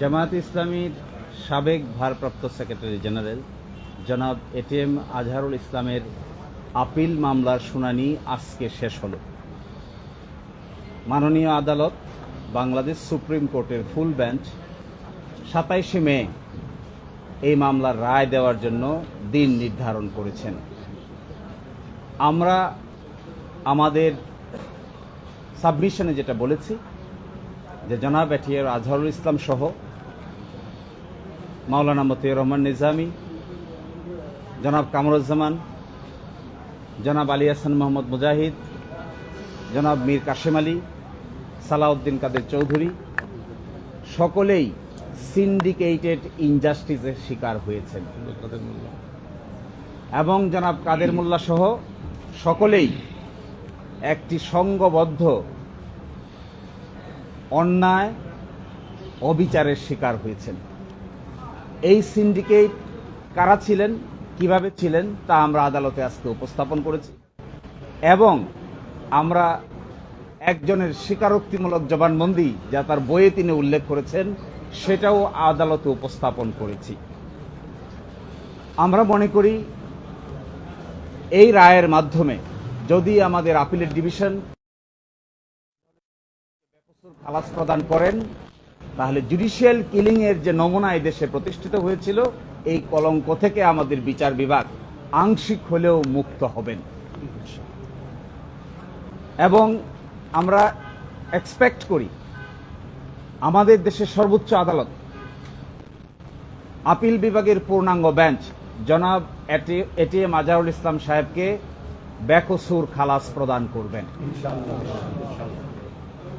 জামায়াত ইসলামীর সাবেক ভারপ্রাপ্ত সেক্রেটারি জেনারেল জনাব এটিএম আজহারুল ইসলামের আপিল মামলার শুনানি আজকে শেষ হল। মাননীয় আদালত বাংলাদেশ সুপ্রিম কোর্টের ফুল বেঞ্চ সাতাইশে মে এই মামলার রায় দেওয়ার জন্য দিন নির্ধারণ করেছেন। আমরা আমাদের সাবমিশনে যেটা বলেছি যে জনাব এটিয়ার আজহারুল ইসলাম সহ মাওলানা মতিউর রহমান নিজামী, জনাব কামরুজ্জামান, জনাব আলী হাসান মোহাম্মদ মুজাহিদ, জনাব মীর কাশেম আলী, সালাউদ্দিন কাদের চৌধুরী, সকলেই সিন্ডিকেটেড ইনজাস্টিসের শিকার হয়েছেন। এবং জনাব কাদের মোল্লা সহ সকলেই একটি সংঘবদ্ধ অন্যায়, অবিচারের শিকার হয়েছেন। এই সিন্ডিকেট কারা ছিলেন, কীভাবে ছিলেন, তা আমরা আদালতে আজকে উপস্থাপন করেছি। এবং আমরা একজনের স্বীকারোক্তিমূলক জবানবন্দি, যা তার বইয়ে তিনি উল্লেখ করেছেন, সেটাও আদালতে উপস্থাপন করেছি। আমরা মনে করি, এই রায়ের মাধ্যমে যদি আমাদের আপিলের ডিভিশন, খালাস প্রদান করেন তাহলে জুডিশিয়াল কিলিং এর যে নমুনা দেশে প্রতিষ্ঠিত হয়েছিল এই কলঙ্ক থেকে আমাদের বিচার বিভাগ আংশিক হলেও মুক্ত হবেন। এবং আমরা এক্সপেক্ট করি আমাদের দেশের সর্বোচ্চ আদালত আপিল বিভাগের পূর্ণাঙ্গ বেঞ্চ জনাব এটি- এটিএম আজহারুল ইসলাম সাহেবকে ব্যাকসুর খালাস প্রদান করবেন।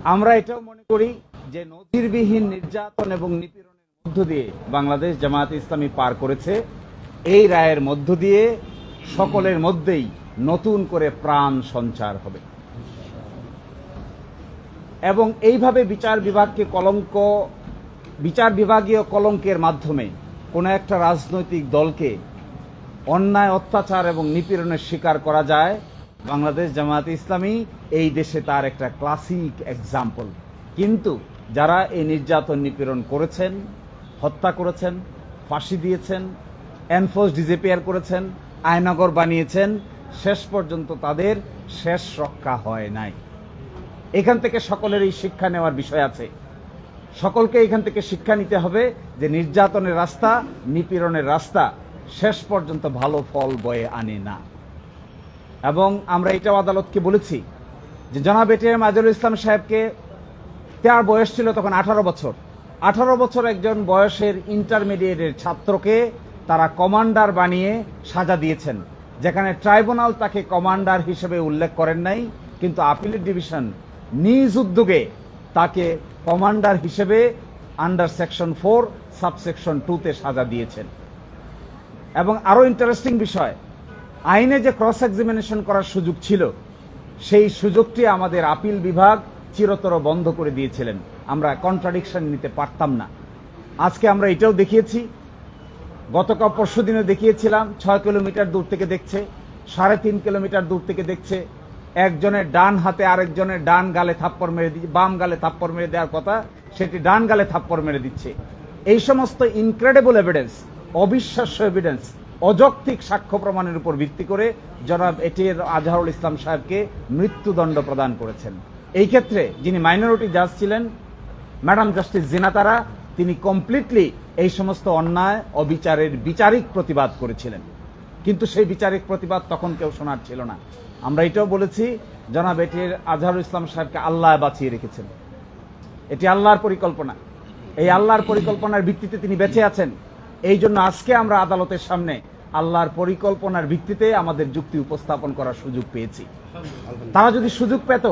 আমরা এটাও মনে করি যে নজিরবিহীন নির্যাতন এবং নিপীড়নের মধ্য দিয়ে বাংলাদেশ জামায়াত ইসলামী পার করেছে, এই রায়ের মধ্য দিয়ে সকলের মধ্যেই নতুন করে প্রাণ সঞ্চার হবে। এবং এইভাবে বিচার বিভাগকে কলঙ্ক, বিচার বিভাগীয় কলঙ্কের মাধ্যমে কোনো একটা রাজনৈতিক দলকে অন্যায়, অত্যাচার এবং নিপীড়নের শিকার করা যায়, বাংলাদেশ জামায়াত ইসলামী এই দেশে তার একটা ক্লাসিক এক্সাম্পল। কিন্তু যারা এই নির্যাতন নিপীড়ন করেছেন, হত্যা করেছেন, ফাঁসি দিয়েছেন, এনফোর্স ডিজেপিয়ার করেছেন, আয়নগর বানিয়েছেন, শেষ পর্যন্ত তাদের শেষ রক্ষা হয় নাই। এখান থেকে সকলের এই শিক্ষা নেওয়ার বিষয় আছে। সকলকে এখান থেকে শিক্ষা নিতে হবে যে নির্যাতনের রাস্তা, নিপীড়নের রাস্তা শেষ পর্যন্ত ভালো ফল বয়ে আনে না। এবং আমরা এটাও আদালতকে বলেছি যে জনাব এটিএম আজরুল ইসলাম সাহেবকে তার বয়স ছিল তখন আঠারো বছর। আঠারো বছর একজন বয়সের ইন্টারমিডিয়েটের ছাত্রকে তারা কমান্ডার বানিয়ে সাজা দিয়েছেন, যেখানে ট্রাইব্যুনাল তাকে কমান্ডার হিসেবে উল্লেখ করেন নাই, কিন্তু আপিলের ডিভিশন নিজ উদ্যোগে তাকে কমান্ডার হিসেবে আন্ডার সেকশন ফোর, সাবসেকশন টুতে সাজা দিয়েছেন। এবং আরও ইন্টারেস্টিং বিষয়, আইনে যে ক্রস এক্সামিনেশন করার সুযোগ ছিল, সেই সুযোগটি আমাদের আপিল বিভাগ চিরতর বন্ধ করে দিয়েছিলেন। আমরা কন্ট্রাডিকশন নিতে পারতাম না। আজকে আমরা এটাও দেখিয়েছি। গতকাল পরশু দিনে দেখিয়েছিলাম, ছয় কিলোমিটার দূর থেকে দেখছে, সাড়ে তিন কিলোমিটার দূর থেকে দেখছে। একজনের ডান হাতে আরেকজনের ডান গালে থাপ্পড় মেরে দিচ্ছে, বাম গালে থাপ্পড় মেরে দেওয়ার কথা, সেটি ডান গালে থাপ্পড় মেরে দিচ্ছে। এই সমস্ত ইনক্রেডিবল এভিডেন্স অবিশ্বাস্য এভিডেন্স অযৌক্তিক সাক্ষ্য প্রমাণের উপর ভিত্তি করে জনাব এটির আজহারুল ইসলাম সাহেবকে মৃত্যুদণ্ড প্রদান করেছেন। এই ক্ষেত্রে যিনি মাইনরিটি জাজ ছিলেন, ম্যাডাম জাস্টিস জিনাতারা, তিনি কমপ্লিটলি এই সমস্ত অন্যায়, অবিচারের বিচারিক প্রতিবাদ করেছিলেন। কিন্তু সেই বিচারিক প্রতিবাদ তখন কেউ শোনার ছিল না। আমরা এটাও বলেছি, জনাব এটির আজহারুল ইসলাম সাহেবকে আল্লাহ বাঁচিয়ে রেখেছেন। এটি আল্লাহর পরিকল্পনা। এই আল্লাহর পরিকল্পনার ভিত্তিতে তিনি বেঁচে আছেন। এই জন্য আজকে আমরা আদালতের সামনে আল্লাহর পরিকল্পনার ভিত্তিতে আমাদের যুক্তি উপস্থাপন করার সুযোগ পেয়েছি। তারা যদি সুযোগ পেত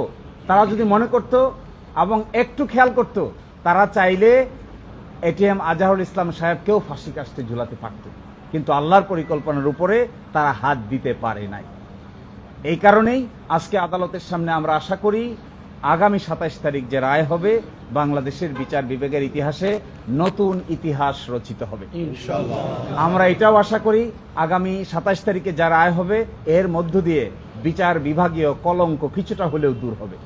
তারা যদি মনে করত এবং একটু খেয়াল করত, তারা চাইলে এটিএম আজহারুল ইসলাম সাহেবকেও ফাঁসি কাশতে ঝুলাতে পারত। কিন্তু আল্লাহর পরিকল্পনার উপরে তারা হাত দিতে পারে নাই। এই কারণেই আজকে আদালতের সামনে আমরা আশা করি আগামী সাতাইশ তারিখ যে রায় হবে বাংলাদেশের বিচার বিভাগের ইতিহাসে নতুন ইতিহাস রচিত হবে। আমরা এটাও আশা করি আগামী সাতাইশ তারিখে যা রায় হবে এর মধ্য দিয়ে বিচার বিভাগীয় কলঙ্ক কিছুটা হলেও দূর হবে।